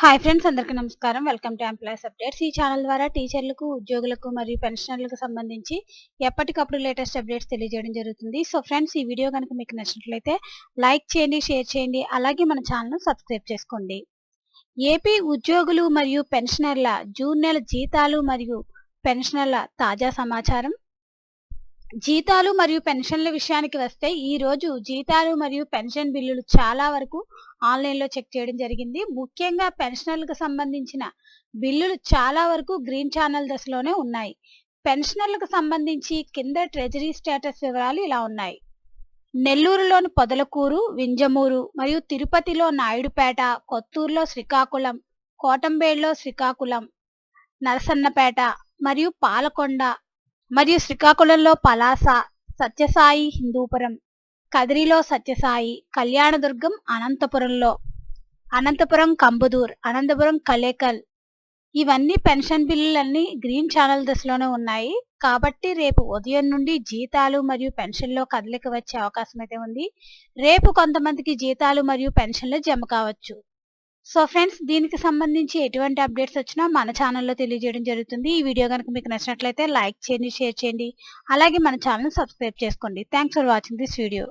Hi friends అందరికీ నమస్కారం. Welcome to employees updates ఈ ఛానల్ ద్వారా టీచర్లకు ఉద్యోగులకు మరియు పెన్షనర్లకు సంబంధించి ఎప్పటికప్పుడు లేటెస్ట్ అప్డేట్స్ తెలియజేయడం జరుగుతుంది. సో ఫ్రెండ్స్ ఈ వీడియో కనుక మీకు నచ్చినట్లయితే లైక్ చేయండి షేర్ చేయండి అలాగే మన ఛానల్ను సబ్స్క్రైబ్ చేసుకోండి. ఏపీ ఉద్యోగులు మరియు పెన్షనర్ల జూన్ నెల జీతాలు మరియు పెన్షనర్ల తాజా సమాచారం. జీతాలు మరియు పెన్షన్ల విషయానికి వస్తే ఈ రోజు జీతాలు మరియు పెన్షన్ బిల్లులు చాలా వరకు ఆన్లైన్లో చెక్ చేయడం జరిగింది. ముఖ్యంగా పెన్షనర్లకు సంబంధించిన బిల్లులు చాలా వరకు గ్రీన్ ఛానల్ దశలోనే ఉన్నాయి. పెన్షనర్లకు సంబంధించి కింద ట్రెజరీ స్టేటస్ వివరాలు ఇలా ఉన్నాయి. నెల్లూరులోని పొదలకూరు వింజమూరు మరియు తిరుపతిలో నాయుడుపేట కొత్తూరులో శ్రీకాకుళం కోటంబేడులో శ్రీకాకుళం నరసన్నపేట మరియు పాలకొండ మరియు శ్రీకాకుళంలో పలాస సత్యసాయి హిందూపురం కదిరిలో సత్యసాయి కళ్యాణదుర్గం అనంతపురంలో. అనంతపురం కంబుదూర్ అనంతపురం కలేకల్. ఇవన్నీ పెన్షన్ బిల్లులన్నీ గ్రీన్ ఛానల్ దశలోనే ఉన్నాయి. కాబట్టి రేపు ఉదయం నుండి జీతాలు మరియు పెన్షన్లో కదలిక వచ్చే అవకాశం అయితే ఉంది. రేపు కొంతమందికి జీతాలు మరియు పెన్షన్లు జమ కావచ్చు. సో ఫ్రెండ్స్ దీనికి సంబంధించి ఎటువంటి అప్డేట్స్ వచ్చినా మన ఛానల్లో తెలియజేయడం జరుగుతుంది. ఈ వీడియో కనుక మీకు నచ్చినట్లయితే లైక్ చేయండి షేర్ చేయండి. అలాగే మన ఛానల్ సబ్స్క్రైబ్ చేసుకోండి. Thanks for watching this video.